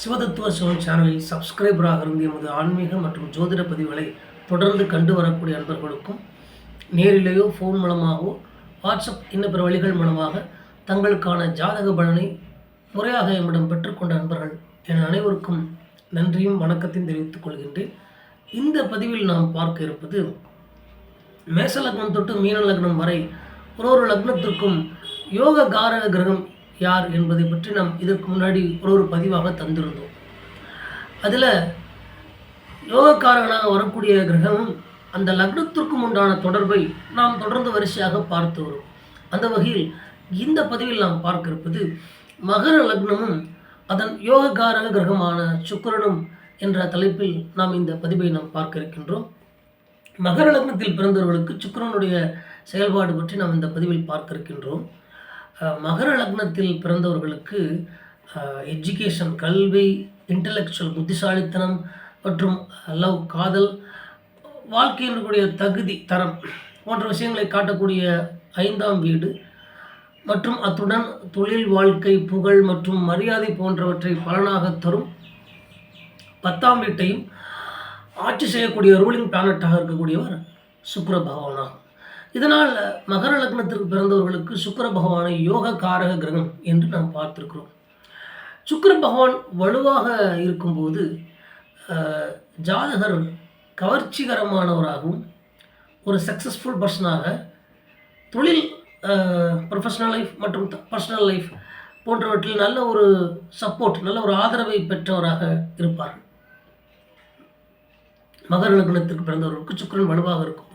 சிவதத்துவ சிவன் சேனலில் சப்ஸ்கிரைபராக இருந்து எமது ஆன்மீக மற்றும் ஜோதிட பதிவுகளை தொடர்ந்து கண்டு வரக்கூடிய அன்பர்களுக்கும் நேரிலேயோ ஃபோன் மூலமாகவோ வாட்ஸ்அப் இன்ன பிற வழிகள் மூலமாக தங்களுக்கான ஜாதக பலனை முறையாக எம்மிடம் பெற்றுக்கொண்ட அன்பர்கள் என அனைவருக்கும் நன்றியும் வணக்கத்தையும் தெரிவித்துக் கொள்கின்றேன். இந்த பதிவில் நாம் பார்க்க இருப்பது மேச லக்னம் தொட்டு மீன லக்னம் வரை ஒரு ஒரு லக்னத்திற்கும் யோக காரக கிரகம் யார் என்பதை பற்றி நாம் இதற்கு முன்னாடி ஒரு ஒரு பதிவாக தந்திருந்தோம். அதில் யோகக்காரகனாக வரக்கூடிய கிரகமும் அந்த லக்னத்திற்கும் உண்டான தொடர்பை நாம் தொடர்ந்து வரிசையாக பார்த்து வரும். அந்த வகையில் இந்த பதிவில் நாம் பார்க்க இருப்பது மகர லக்னமும் அதன் யோகக்காரக கிரகமான சுக்கிரனும் என்ற தலைப்பில் நாம் இந்த பதிவை நாம் பார்க்க இருக்கின்றோம் மகர லக்னத்தில் பிறந்தவர்களுக்கு சுக்கிரனுடைய செயல்பாடு பற்றி நாம் இந்த பதிவில் பார்க்க இருக்கின்றோம் மகர லக்னத்தில் பிறந்தவர்களுக்கு எஜுகேஷன் கல்வி இன்டலெக்சுவல் புத்திசாலித்தனம் மற்றும் லவ் காதல் வாழ்க்கையினுடைய தகுதி தரம் போன்ற விஷயங்களை காட்டக்கூடிய ஐந்தாம் வீடு. மற்றும் அத்துடன் தொழில் வாழ்க்கை புகழ் மற்றும் மரியாதை போன்றவற்றை பலனாக தரும் பத்தாம் வீட்டையும் ஆட்சி செய்யக்கூடிய ரூலிங் பிளானட்டாக இருக்கக்கூடியவர் சுக்கர பகவானாகும். இதனால் மகர லக்னத்திற்கு பிறந்தவர்களுக்கு சுக்கிர பகவானை யோக காரக கிரகம் என்று நாம் பார்த்துருக்கிறோம். சுக்கர பகவான் வலுவாக இருக்கும்போது ஜாதகர் கவர்ச்சிகரமானவராகவும் ஒரு சக்ஸஸ்ஃபுல் பர்சனாக தொழில் ப்ரொஃபஷனல் லைஃப் மற்றும் பர்சனல் லைஃப் போன்றவற்றில் நல்ல ஒரு சப்போர்ட் நல்ல ஒரு ஆதரவை பெற்றவராக இருப்பார்கள். மகர லக்னத்திற்கு பிறந்தவர்களுக்கு சுக்கரன் வலுவாக இருக்கும்.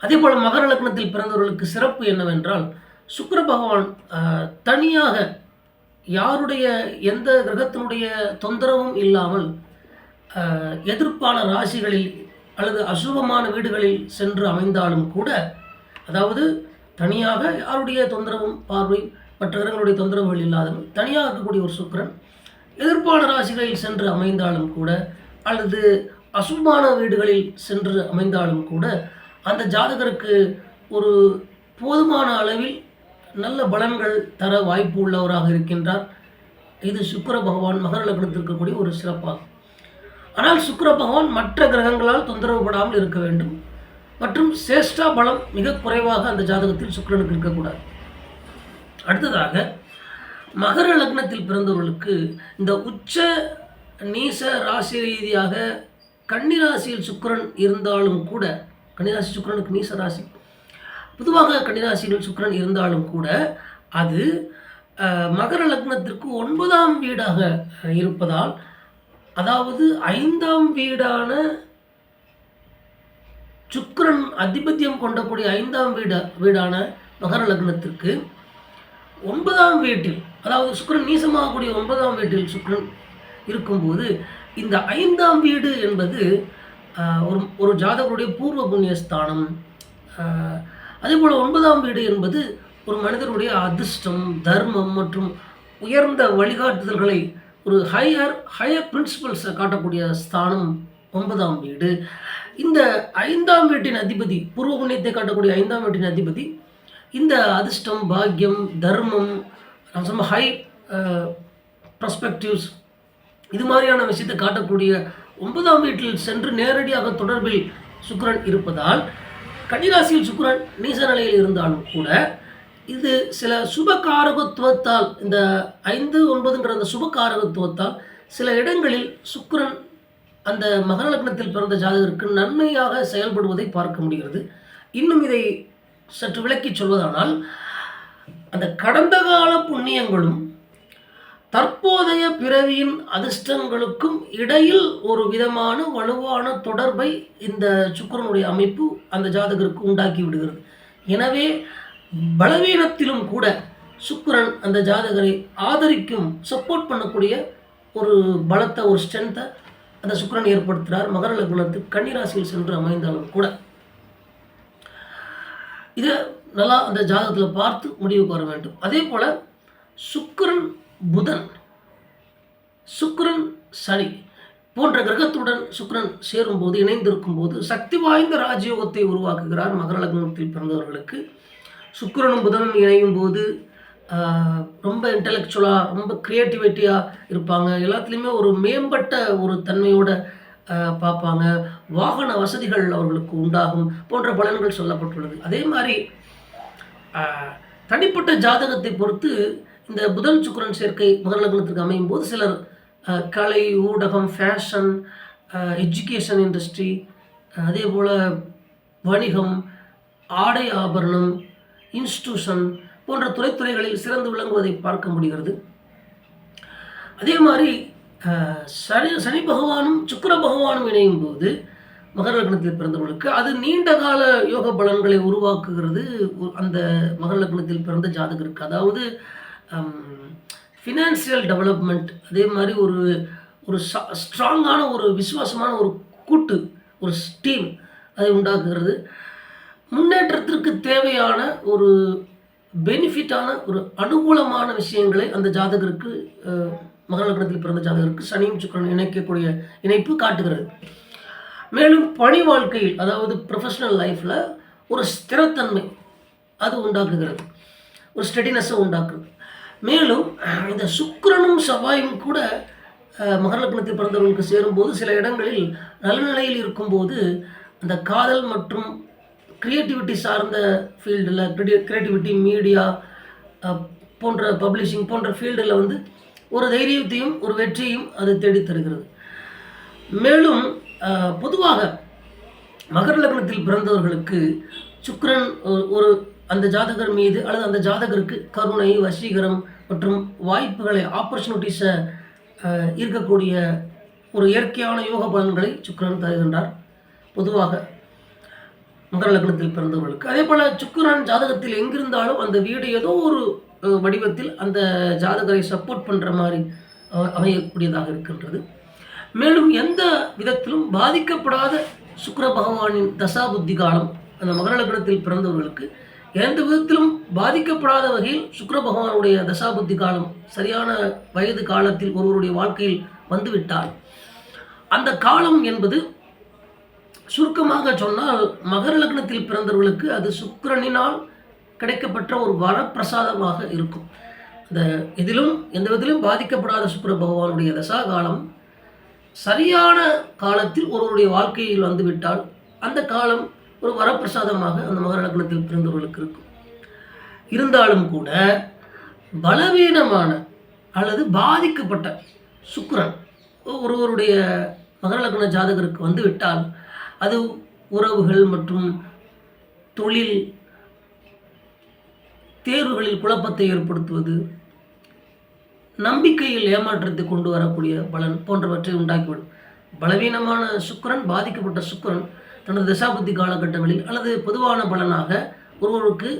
அதே போல் மகர லக்னத்தில் பிறந்தவர்களுக்கு சிறப்பு என்னவென்றால் சுக்கர பகவான் தனியாக யாருடைய எந்த கிரகத்தினுடைய தொந்தரவும் இல்லாமல் எதிர்ப்பான ராசிகளில் அல்லது அசுபமான வீடுகளில் சென்று அமைந்தாலும் கூட அதாவது தனியாக யாருடைய தொந்தரவும் பார்வை மற்ற கிரகங்களுடைய தொந்தரவுகள் இல்லாதவர்கள் தனியாக இருக்கக்கூடிய ஒரு சுக்கரன் எதிர்ப்பான ராசிகளில் சென்று அமைந்தாலும் கூட அல்லது அசுபமான வீடுகளில் சென்று அமைந்தாலும் கூட அந்த ஜாதகருக்கு ஒரு போதுமான அளவில் நல்ல பலன்கள் தர வாய்ப்பு உள்ளவராக இருக்கின்றார். இது சுக்கர பகவான் மகர லக்னத்தில் இருக்கக்கூடிய ஒரு சிறப்பாகும் ஆனால் சுக்கர பகவான் மற்ற கிரகங்களால் தொந்தரவுபடாமல் இருக்க வேண்டும். மற்றும் சேஷ்டா பலம் மிக குறைவாக அந்த ஜாதகத்தில் சுக்கரனுக்கு இருக்கக்கூடாது. அடுத்ததாக மகர லக்னத்தில் பிறந்தவர்களுக்கு இந்த உச்ச நீச ராசி ரீதியாக கன்னிராசியில் சுக்கரன் இருந்தாலும் கூட கன்னிராசி சுக்கரனுக்கு நீச ராசி பொதுவாக கன்னிராசியில் சுக்கிரன் இருந்தாலும் கூட அது அஹ், மகர லக்னத்திற்கு ஒன்பதாம் வீடாக இருப்பதால் அதாவது ஐந்தாம் வீடான சுக்கிரன் அதிபத்தியம் கொண்டக்கூடிய ஐந்தாம் வீட வீடான மகர லக்னத்திற்கு ஒன்பதாம் வீட்டில் அதாவது சுக்கரன் நீசமாகக்கூடிய ஒன்பதாம் வீட்டில் சுக்கரன் இருக்கும்போது இந்த ஐந்தாம் வீடு என்பது ஒரு ஒரு ஜாதகருடைய பூர்வ புண்ணிய ஸ்தானம் அதே போல் ஒன்பதாம் வீடு என்பது ஒரு மனிதருடைய அதிர்ஷ்டம் தர்மம் மற்றும் உயர்ந்த வழிகாட்டுதல்களை ஒரு ஹையர் ஹையர் பிரின்சிபல்ஸை காட்டக்கூடிய ஸ்தானம் ஒன்பதாம் வீடு. இந்த ஐந்தாம் வீட்டின் அதிபதி பூர்வ புண்ணியத்தை காட்டக்கூடிய ஐந்தாம் வீட்டின் அதிபதி இந்த அதிர்ஷ்டம் பாக்கியம் தர்மம் நான் சொன்ன ஹை ப்ரஸ்பெக்டிவ்ஸ் இது மாதிரியான விஷயத்தை காட்டக்கூடிய ஒன்பதாம் வீட்டில் சென்று நேரடியாக தொடர்பில் சுக்கரன் இருப்பதால் கன்னிராசியில் சுக்கரன் நீச நிலையில் இருந்தாலும் கூட இது சில சுபகாரகத்துவத்தால் இந்த ஐந்து ஒன்பதுங்கிற அந்த சுபகாரகத்துவத்தால் சில இடங்களில் சுக்கரன் அந்த மகர லக்னத்தில் பிறந்த ஜாதகருக்கு நன்மையாக செயல்படுவதை பார்க்க முடிகிறது. இன்னும் இதை சற்று விளக்கி சொல்வதானால் அந்த கடந்த கால புண்ணியங்களும் தற்போதைய பிறவியின் அதிர்ஷ்டங்களுக்கும் இடையில் ஒரு விதமான வலுவான தொடர்பை இந்த சுக்கரனுடைய அமைப்பு அந்த ஜாதகருக்கு உண்டாக்கி விடுகிறது. எனவே பலவீனத்திலும் கூட சுக்கரன் அந்த ஜாதகரை ஆதரிக்கும் சப்போர்ட் பண்ணக்கூடிய ஒரு பலத்தை ஒரு ஸ்ட்ரென்த்தை அந்த சுக்கிரன் ஏற்படுத்துகிறார் மகர லக்னத்துக்கு கன்னிராசியில் சென்று அமைந்தாலும் கூட. இதை நல்லா அந்த ஜாதகத்தில் பார்த்து முடிவுக்கு வர வேண்டும். அதே போல் சுக்கரன் புதன் சுக்ரன் சனி போன்ற கிரகத்துடன் சுக்ரன் சேரும்போது இணைந்திருக்கும் போது சக்தி வாய்ந்த ராஜயோகத்தை உருவாக்குகிறார் மகர லக்னத்தில் பிறந்தவர்களுக்கு. சுக்ரனும் புதனும் இணையும் போது ரொம்ப இன்டலெக்சுவலாக ரொம்ப க்ரியேட்டிவிட்டியாக இருப்பாங்க. எல்லாத்துலேயுமே ஒரு மேம்பட்ட ஒரு தன்மையோட பார்ப்பாங்க. வாகன வசதிகள் அவர்களுக்கு உண்டாகும் போன்ற பலன்கள் சொல்லப்பட்டுள்ளது. அதே மாதிரி தனிப்பட்ட ஜாதகத்தை பொறுத்து இந்த புதன் சுக்கரன் சேர்க்கை மகர லக்னத்திற்கு அமையும் போது சிலர் கலை ஊடகம் ஃபேஷன் எஜுகேஷன் இண்டஸ்ட்ரி அதே போல் வணிகம் ஆடை ஆபரணம் இன்ஸ்டியூஷன் போன்ற துறைத்துறைகளில் சிறந்து விளங்குவதை பார்க்க முடிகிறது. அதே மாதிரி சனி சனி பகவானும் சுக்கர பகவானும் இணையும் போது மகர லக்னத்தில் பிறந்தவர்களுக்கு அது நீண்ட கால யோக பலன்களை உருவாக்குகிறது. அந்த மகர லக்னத்தில் பிறந்த ஜாதகருக்கு. அதாவது Um, ஃபினான்சியல் டெவலப்மெண்ட் அதே மாதிரி ஒரு ஒரு ஸ்ட்ராங்கான ஒரு விசுவாசமான ஒரு கூட்டு ஒரு டீம் அதை உண்டாக்குகிறது. முன்னேற்றத்திற்கு தேவையான ஒரு பெனிஃபிட்டான ஒரு அனுகூலமான விஷயங்களை அந்த ஜாதகருக்கு uh, மகாநகரத்தில் பிறந்த ஜாதகருக்கு சனியும் சுக்கிரன் இணைக்கக்கூடிய இணைப்பு காட்டுகிறது. மேலும் பணி வாழ்க்கையில் அதாவது ப்ரொஃபஷ்னல் லைஃப்பில் ஒரு ஸ்திரத்தன்மை அது உண்டாக்குகிறது. ஒரு ஸ்டெடினஸை உண்டாக்குறது மேலும் இந்த சுக்கிரனும் செவ்வாயும் கூட மகர லக்னத்தில் பிறந்தவர்களுக்கு சேரும்போது சில இடங்களில் நல்ல நிலையில் இருக்கும்போது அந்த காதல் மற்றும் க்ரியேட்டிவிட்டி சார்ந்த ஃபீல்டில் கிரியேட்டிவிட்டி மீடியா போன்ற பப்ளிஷிங் போன்ற ஃபீல்டில் வந்து ஒரு தைரியத்தையும் ஒரு வெற்றியும் அது தேடித்தருகிறது மேலும் பொதுவாக மகர லக்னத்தில் பிறந்தவர்களுக்கு சுக்கரன் ஒரு- ஒரு அந்த ஜாதகர் மீது அல்லது அந்த ஜாதகருக்கு கருணை வசீகரம் மற்றும் வாய்ப்புகளை ஆப்பர்ச்சுனிட்டிஸை இருக்கக்கூடிய ஒரு இயற்கையான யோக பலன்களை சுக்கரன் தருகின்றார். பொதுவாக மகர லக்னத்தில் பிறந்தவர்களுக்கு. அதே போல் சுக்கரன் ஜாதகத்தில் எங்கிருந்தாலும் அந்த வீடு ஏதோ ஒரு வடிவத்தில் அந்த ஜாதகரை சப்போர்ட் பண்ணுற மாதிரி அமையக்கூடியதாக இருக்கின்றது. மேலும் எந்த விதத்திலும் பாதிக்கப்படாத சுக்கர பகவானின் தசா புத்தி காலம் அந்த மகர லக்னத்தில் பிறந்தவர்களுக்கு எந்த விதத்திலும் பாதிக்கப்படாத வகையில் சுக்ர பகவானுடைய தசாபுத்தி காலம் சரியான வயது காலத்தில் ஒருவருடைய வாழ்க்கையில் வந்துவிட்டால் அந்த காலம் என்பது சுருக்கமாக சொன்னால் மகர லக்னத்தில் பிறந்தவர்களுக்கு அது சுக்கரனினால் கிடைக்கப்பட்ட ஒரு வரப்பிரசாதமாக இருக்கும். இந்த இதிலும் எந்த விதத்திலும் பாதிக்கப்படாத சுக்கிர பகவானுடைய தசா காலம் சரியான காலத்தில் ஒருவருடைய வாழ்க்கையில் வந்துவிட்டால் அந்த காலம் ஒரு வரப்பிரசாதமாக அந்த மகர லக்னத்தில் பிறந்தவர்களுக்கு இருக்கும். இருந்தாலும் கூட பலவீனமான அல்லது பாதிக்கப்பட்ட சுக்கரன் ஒருவருடைய மகர லக்ன ஜாதகருக்கு வந்துவிட்டால் அது உறவுகள் மற்றும் தொழில் தேர்வுகளில் குழப்பத்தை ஏற்படுத்துவது நம்பிக்கையில் ஏமாற்றத்தை கொண்டு வரக்கூடிய பலன் போன்றவற்றை உண்டாக்கிவிடும். பலவீனமான சுக்கரன் பாதிக்கப்பட்ட சுக்கரன் தனது தசாபுத்தி காலகட்டங்களில் அல்லது பொதுவான பலனாக ஒருவருக்கு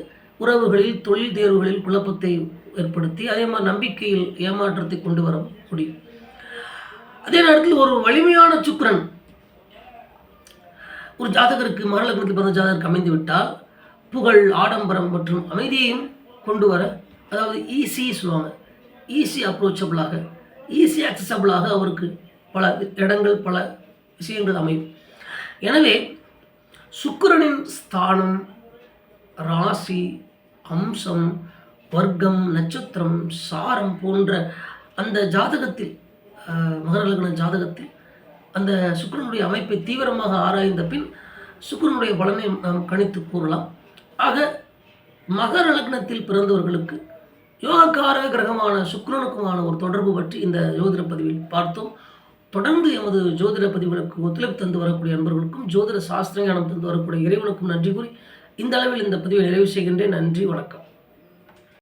உறவுகளில் தொழில் தேர்வுகளில் குழப்பத்தை ஏற்படுத்தி அதே மாதிரி நம்பிக்கையில் ஏமாற்றத்தை கொண்டு வர முடியும். அதே நேரத்தில் ஒரு வலிமையான சுக்கரன் ஒரு ஜாதகருக்கு மகர பிறந்த ஜாதகருக்கு அமைந்து விட்டால் புகழ் ஆடம்பரம் மற்றும் அமைதியையும் கொண்டு வர அதாவது ஈஸி சொல்லுவாங்க. ஈஸி அப்ரோச்சபிளாக ஈஸி அக்சசபிளாக அவருக்கு பல இடங்கள் பல விஷயங்கள் அமையும். எனவே சுக்கிரனின் ஸ்தானம் ராசி அம்சம் வர்க்கம் நட்சத்திரம் சாரம் போன்ற அந்த ஜாதகத்தில் மகரலக்ன ஜாதகத்தில் அந்த சுக்கரனுடைய அமைப்பை தீவிரமாக ஆராய்ந்த பின் சுக்கரனுடைய பலனை நாம் கணித்து கூறலாம். ஆக மகர லக்னத்தில் பிறந்தவர்களுக்கு யோகக்கார கிரகமான சுக்கரனுக்குமான ஒரு தொடர்பு பற்றி இந்த ஜோதிட பதிவில் பார்த்தோம். தொடர்ந்து எமது ஜோதிட பதிவுகளுக்கு ஒத்துழைப்பு தந்து வரக்கூடிய நண்பர்களுக்கும் ஜோதிட சாஸ்திர ஞானம் தந்து வரக்கூடிய இறைவனுக்கும் நன்றி கூறி இந்த அளவில் இந்த பதிவை நிறைவு செய்கின்றேன். நன்றி வணக்கம்.